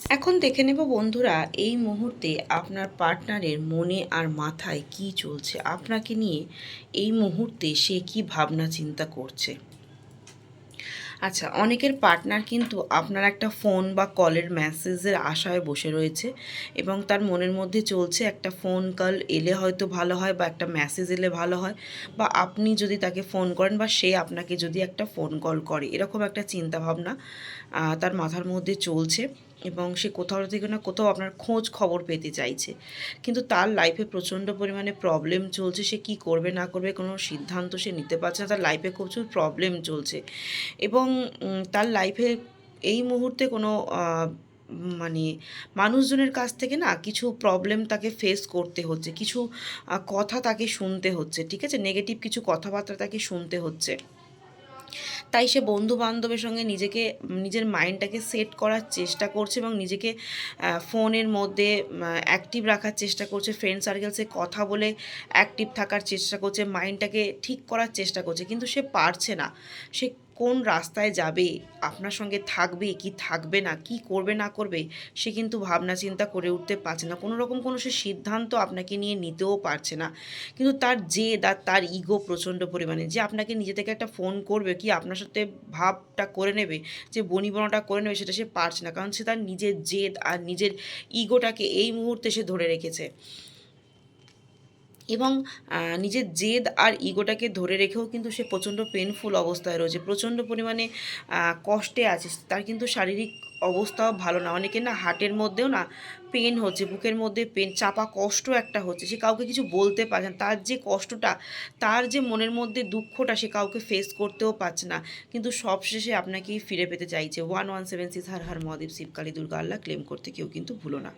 এখন দেখে নেব বন্ধুরা, এই মুহূর্তে আপনার পার্টনারের মনে আর মাথায় কি চলছে? আপনাকে নিয়ে এই মুহূর্তে সে কি ভাবনা চিন্তা করছে? আচ্ছা অনেকের পার্টনার কিন্তু আপনার একটা ফোন বা কলের মেসেজের আশায় বসে রয়েছে এবং তার মনের মধ্যে চলছে একটা ফোন কল এলে হয়তো ভালো হয় বা একটা মেসেজ এলে ভালো হয় বা আপনি যদি তাকে ফোন করেন বা সে আপনাকে যদি একটা ফোন কল করে, এরকম একটা চিন্তাভাবনা তার মাথার মধ্যে চলছে। এবং সে কোথাও থেকে না কোথাও আপনার খোঁজ খবর পেতে চাইছে। কিন্তু তার লাইফে প্রচণ্ড পরিমাণে প্রবলেম চলছে, সে কি করবে না করবে কোনো সিদ্ধান্ত সে নিতে পারছে না। তার লাইফে প্রচুর প্রবলেম চলছে। এবং তার লাইফে এই মুহূর্তে কোনো মানে মানুষজনের কাছ থেকে না কিছু প্রবলেম তাকে ফেস করতে হচ্ছে। কিছু কথা তাকে শুনতে হচ্ছে, ঠিক আছে? নেগেটিভ কিছু কথাবার্তা তাকে শুনতে হচ্ছে। তাই সে বন্ধু বান্ধবের সঙ্গে নিজেকে, নিজের মাইন্ডটাকে সেট করার চেষ্টা করছে এবং নিজেকে ফোনের মধ্যে অ্যাক্টিভ রাখার চেষ্টা করছে। ফ্রেন্ড সার্কেলসে কথা বলে অ্যাক্টিভ থাকার চেষ্টা করছে মাইন্ডটাকে ঠিক করার চেষ্টা করছে। কিন্তু সে পারছে না। সে কোন রাস্তায় যাবে, আপনার সঙ্গে থাকবে, কি থাকবে না, কি করবে, না করবে, সে কিন্তু ভাবনা চিন্তা করে উঠতে পারছে না। কোনো রকম কোনো সে সিদ্ধান্ত আপনাকে নিয়ে নিতেও পারছে না। কিন্তু তার জেদ আর তার ইগো প্রচণ্ড পরিমাণে, যে আপনাকে নিজে থেকে একটা ফোন করবে, কি আপনার সাথে ভাবটা করে নেবে, যে বনিবনাটা করে নেবে, সেটা সে পারছে না। কারণ সে তার নিজের জেদ আর নিজের ইগোটাকে এই মুহূর্তে সে ধরে রেখেছে। এবং নিজের জেদ আর ইগোটাকে ধরে রেখেও কিন্তু সে প্রচণ্ড পেনফুল অবস্থায় রয়েছে। প্রচণ্ড পরিমাণে কষ্টে আছে। তার কিন্তু শারীরিক অবস্থাও ভালো না। অনেকের না হার্টের মধ্যেও না পেন হচ্ছে, বুকের মধ্যে পেন চাপা কষ্ট একটা হচ্ছে। সে কাউকে কিছু বলতে পারছে না। তার যে কষ্টটা, তার যে মনের মধ্যে দুঃখটা সে কাউকে ফেস করতেও পারছে না। কিন্তু সবশেষে আপনাকেই ফিরে পেতে চাইছে। One one seven six Har Har Mahadev, Shivkali Durga, Allah claim করতে কেউ কিন্তু ভুলো না।